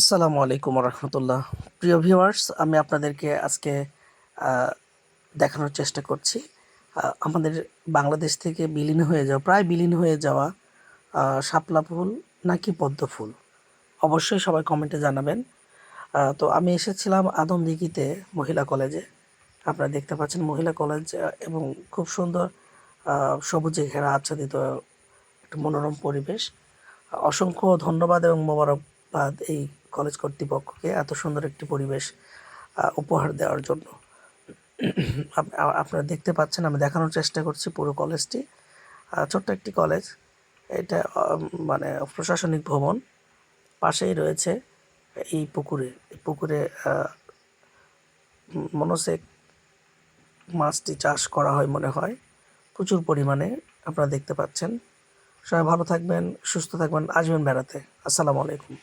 আসসালামু আলাইকুম রহমতুল্লাহ প্রিয় ভিউয়ার্স, আমি আপনাদেরকে আজকে দেখানোর চেষ্টা করছি। আমাদের বাংলাদেশ থেকে বিলীন হয়ে যাওয়া, প্রায় বিলীন হয়ে যাওয়া শাপলা ফুল নাকি পদ্ম ফুল? অবশ্যই সবাই কমেন্টে জানাবেন। তো আমি এসেছিলাম আদমদিঘিতে মহিলা কলেজে। আপনারা দেখতে পাচ্ছেন মহিলা কলেজ এবং খুব সুন্দর সবুজে ঘেরা আচ্ছাদিত একটা মনোরম পরিবেশ। অসংখ্য ধন্যবাদ এবং মোবারকবাদ এই কলেজ কর্তৃপক্ষকে এত সুন্দর একটি পরিবেশ উপহার দেওয়ার জন্য। আপনারা দেখতে পাচ্ছেন, আমি দেখানোর চেষ্টা করছি পুরো কলেজটি। ছোট্ট একটি কলেজ। এটা মানে প্রশাসনিক ভবন। পাশেই রয়েছে এই পুকুরে। এই পুকুরে মনোসেক মাছটি চাষ করা হয় মনে হয়। প্রচুর পরিমাণে আপনারা দেখতে পাচ্ছেন। সবাই ভালো থাকবেন, সুস্থ থাকবেন, আসবেন বেড়াতে। আসসালামু আলাইকুম।